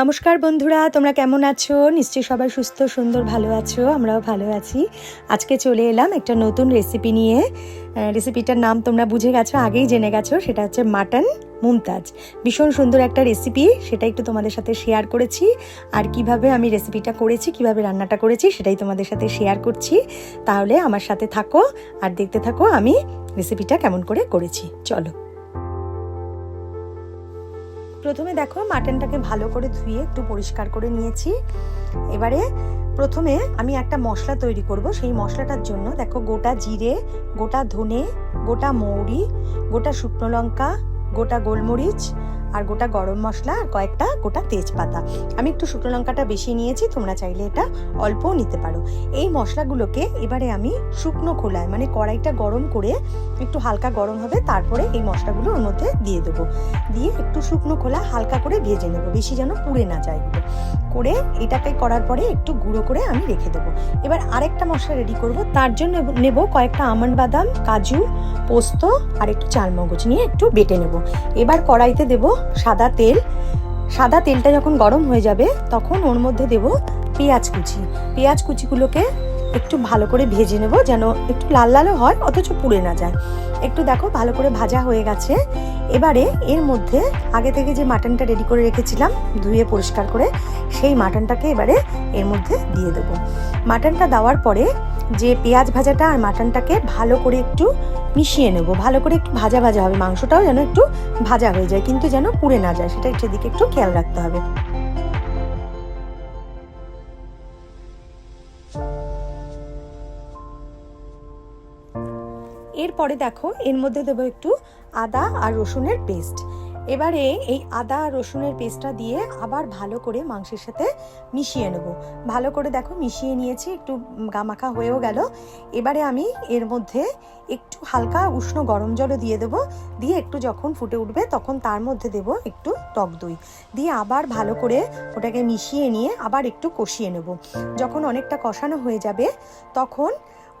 নমস্কার বন্ধুরা, তোমরা কেমন আছো? নিশ্চয়ই সবাই সুস্থ, সুন্দর, ভালো আছো, আমরাও ভালো আছি। আজকে চলে এলাম একটা নতুন রেসিপি নিয়ে। রেসিপিটার নাম তোমরা বুঝে গেছো, আগেই জেনে গেছো, সেটা হচ্ছে মাটন মুমতাজ। ভীষণ সুন্দর একটা রেসিপি সেটা একটু তোমাদের সাথে শেয়ার করেছি। আর কীভাবে আমি রেসিপিটা করেছি, কীভাবে রান্নাটা করেছি, সেটাই তোমাদের সাথে শেয়ার করছি। তাহলে আমার সাথে থাকো, আর দেখতে থাকো আমি রেসিপিটা কেমন করে করেছি। চলো। প্রথমে দেখো মাটনটাকে ভালো করে ধুয়ে একটু পরিষ্কার করে নিয়েছি। এবারে প্রথমে আমি একটা মশলা তৈরি করব। সেই মশলাটার জন্য দেখো গোটা জিরে, গোটা ধনে, গোটা মৌরি, গোটা শুকনো লঙ্কা, গোটা গোলমরিচ আর গোটা গরম মশলা আর কয়েকটা গোটা তেজপাতা। আমি একটু শুকনো লঙ্কাটা বেশি নিয়েছি, তোমরা চাইলে এটা অল্পও নিতে পারো। এই মশলাগুলোকে এবারে আমি শুকনো খোলায় মানে কড়াইটা গরম করে একটু হালকা গরম হবে, তারপরে এই মশলাগুলো ওর মধ্যে দিয়ে দেবো। দিয়ে একটু শুকনো খোলা হালকা করে ভেজে নেব, বেশি যেন পুড়ে না যায় করে এটাকে করার পরে একটু গুঁড়ো করে আমি রেখে দেবো। এবার আরেকটা মশলা রেডি করব, তার জন্য নেব কয়েকটা আমন্ড বাদাম, কাজু, পোস্ত আর একটু চালমগজ নিয়ে একটু বেটে নেব। এবার কড়াইতে দেব সাদা তেল। সাদা তেলটা যখন গরম হয়ে যাবে, তখন ওর মধ্যে দেব পেঁয়াজ কুচি। পেঁয়াজ কুচিগুলোকে একটু ভালো করে ভেজে নেব যেন একটু লাল লালও হয়, অথচ পুড়ে না যায়। একটু দেখো, ভালো করে ভাজা হয়ে গেছে। এবারে এর মধ্যে আগে থেকে যে মাটনটা রেডি করে রেখেছিলাম, ধুয়ে পরিষ্কার করে, সেই মাটনটাকে এবারে এর মধ্যে দিয়ে দেবো। মাটনটা দেওয়ার পরে যে পেঁয়াজ ভাজাটা আর মাটনটাকে ভালো করে একটু মিশিয়ে নেব। ভালো করে একটু ভাজা ভাজা হবে। মাংসটাও যেন একটু ভাজা হয়ে যায়, কিন্তু যেন পুড়ে না যায়। সেটা সেদিকে একটু খেয়াল রাখতে হবে। এরপরে দেখো, এর মধ্যে দেবো একটু আদা আর রসুনের পেস্ট এবারে এই আদা, রসুনের পেস্টটা দিয়ে আবার ভালো করে মাংসের সাথে মিশিয়ে নেব। ভালো করে দেখো মিশিয়ে নিয়েছি, একটু গামাখা হয়েও গেল। এবারে আমি এর মধ্যে একটু হালকা উষ্ণ গরম জলও দিয়ে দেবো। দিয়ে একটু যখন ফুটে উঠবে তখন তার মধ্যে দেব একটু টক দই। দিয়ে আবার ভালো করে ওটাকে মিশিয়ে নিয়ে আবার একটু কষিয়ে নেব। যখন অনেকটা কষানো হয়ে যাবে তখন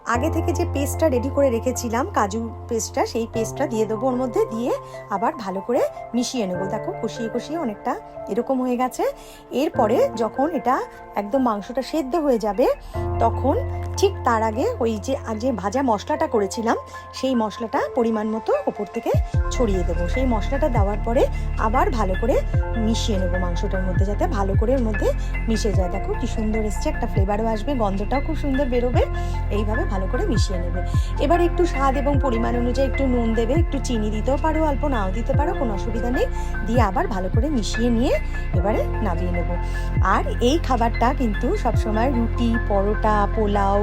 আগে থেকে যে পেস্টটা রেডি করে রেখেছিলাম, কাজু পেস্টটা, সেই পেস্টটা দিয়ে দেবো ওর মধ্যে, দিয়ে আবার ভালো করে মিশিয়ে নেব। দেখো, কষিয়ে কষিয়ে অনেকটা এরকম হয়ে গেছে। এরপরে যখন এটা একদম মাংসটা সেদ্ধ হয়ে যাবে, তখন ঠিক তার আগে ওই যে যে ভাজা মশলাটা করেছিলাম, সেই মশলাটা পরিমাণ মতো ওপর থেকে ছড়িয়ে দেবো। সেই মশলাটা দেওয়ার পরে আবার ভালো করে মিশিয়ে নেব মাংসটার মধ্যে, যাতে ভালো করে ওর মধ্যে মিশে যায়। দেখো, কি সুন্দর এসছে, একটা ফ্লেভারও আসবে, গন্ধটাও খুব সুন্দর বেরোবে। এইভাবে ভালো করে মিশিয়ে নেবে। এবার একটু স্বাদ এবং পরিমাণ অনুযায়ী একটু নুন দেবে, একটু চিনি দিতেও পারো, অল্প নাও দিতে পারো, কোনো অসুবিধা নেই। দিয়ে আবার ভালো করে মিশিয়ে নিয়ে এবারে নামিয়ে নেব। আর এই খাবারটা কিন্তু সবসময় রুটি, পরোটা, পোলাও,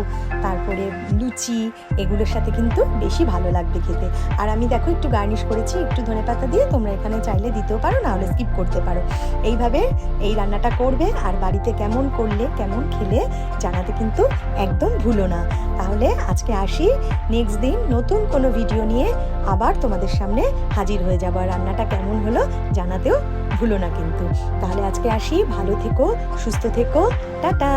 তারপরে লুচি এগুলোর সাথে কিন্তু বেশি ভালো লাগবে খেতে। আর আমি দেখো একটু গার্নিশ করেছি, একটু ধনেপাতা দিয়ে তোমরা এখানে চাইলে দিতেও পারো, নাহলে স্কিপ করতে পারো। এইভাবে এই রান্নাটা করবে আর বাড়িতে কেমন করলে, কেমন খেলে জানাতে কিন্তু একদম ভুলো না। তাহলে আজকে আসি। নেক্সট দিন নতুন কোনো ভিডিও নিয়ে আবার তোমাদের সামনে হাজির হয়ে যাব। রান্নাটা কেমন হলো জানাতেও ভুলো না কিন্তু। তাহলে আজকে আসি। ভালো থেকো, সুস্থ থেকো। টাটা!